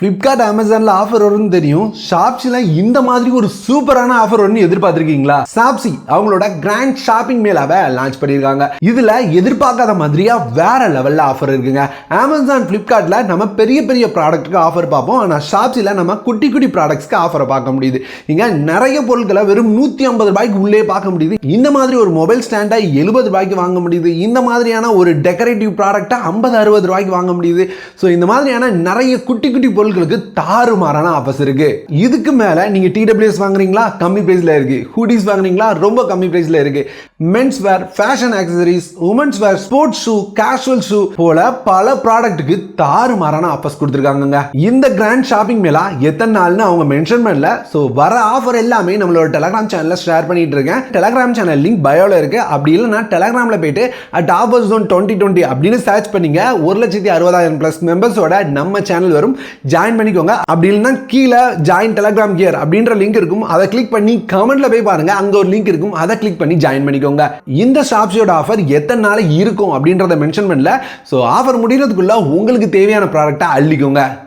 Flipkart அமேசான்ல offer வரும்னு தெரியும். ஷாப்ஸில் இந்த மாதிரி ஒரு சூப்பரான ஆஃபர் வரும்னு எதிர்பார்த்திருக்கீங்களா? ஷாப்ஸி அவங்களோட கிராண்ட் ஷாப்பிங் மேலாவை லான்ச் பண்ணியிருக்காங்க. இதுல எதிர்பார்க்காத மாதிரியா வேற லெவலில் ஆஃபர் இருக்குங்க. அமேசான் ஃப்ளிப்கார்ட்ல நம்ம பெரிய பெரிய ப்ராடக்ட்டுக்கு ஆஃபர் பார்ப்போம். ஆனால் ஷாப்ஸில் நம்ம குட்டி குட்டி ப்ராடக்ட்ஸ்க்கு ஆஃபரை பார்க்க முடியுது. இங்க நிறைய பொருட்களை வெறும் நூற்றி ஐம்பது ரூபாய்க்கு உள்ளே பார்க்க முடியுது. இந்த மாதிரி ஒரு மொபைல் ஸ்டாண்டை எழுபது ரூபாய்க்கு வாங்க முடியுது. இந்த மாதிரியான ஒரு டெக்கரேட்டிவ் ப்ராடக்டை ஐம்பது அறுபது ரூபாய்க்கு வாங்க முடியுது. ஸோ இந்த மாதிரியான நிறைய குட்டி குட்டி பொருள் பொருட்களுக்கு தாறுமாறான ஆஃபர்ஸ் இருக்கு. இதுக்கு மேல நீங்க டிடபிள்யூஎஸ் வாங்குறீங்களா? கம்மி பிரைஸ்ல இருக்கு. ஹூடிஸ் வாங்குறீங்களா? ரொம்ப கம்மி பிரைஸ்ல இருக்கு. Men's wear fashion accessories women's wear sports shoe casual shoe போல பல ப்ராடக்ட்டுக்கு தாறுமாறான ஆஃபர்ஸ் கொடுத்துருக்காங்க இந்த கிராண்ட் ஷாப்பிங் மேலா எத்தனை நாள்னு அவங்க மென்ஷன் பண்ணல. ஸோ வர ஆஃபர் எல்லாமே நம்மளோட டெலகிராம் சேனல்ல ஷேர் பண்ணிட்டு இருக்கேன். டெலகிராம் சேனல் லிங்க் பயோல இருக்கு. அப்படி இல்லைன்னா டெலகிராம்ல போயிட்டு at offer zone twenty twenty அப்படின்னு சர்ச் பண்ணீங்க. ஒரு லட்சத்தி அறுபதாயிரம் பிளஸ் மெம்பர்ஸோட நம்ம சேனல் வரும். ஜாயின் பண்ணிக்கோங்க. அப்படி இல்லைன்னா கீழே ஜாயின் டெலகிராம் கியர் அப்படின்ற லிங்க் இருக்கும். அதை கிளிக் பண்ணி கமெண்ட்ல போய் பாருங்க. அங்க ஒரு லிங்க் இருக்கும். அதை கிளிக் பண்ணி ஜாயின் பண்ணிக்கோங்க. இந்த ஷாப்ஸியோட ஆஃபர் எத்தனை நாள் இருக்கும் அப்படின்றத மென்ஷன் பண்ணல. ஸோ ஆஃபர் முடிகிறதுக்குள்ள உங்களுக்கு தேவையான ப்ராடக்ட்டை அள்ளிக்கோங்க.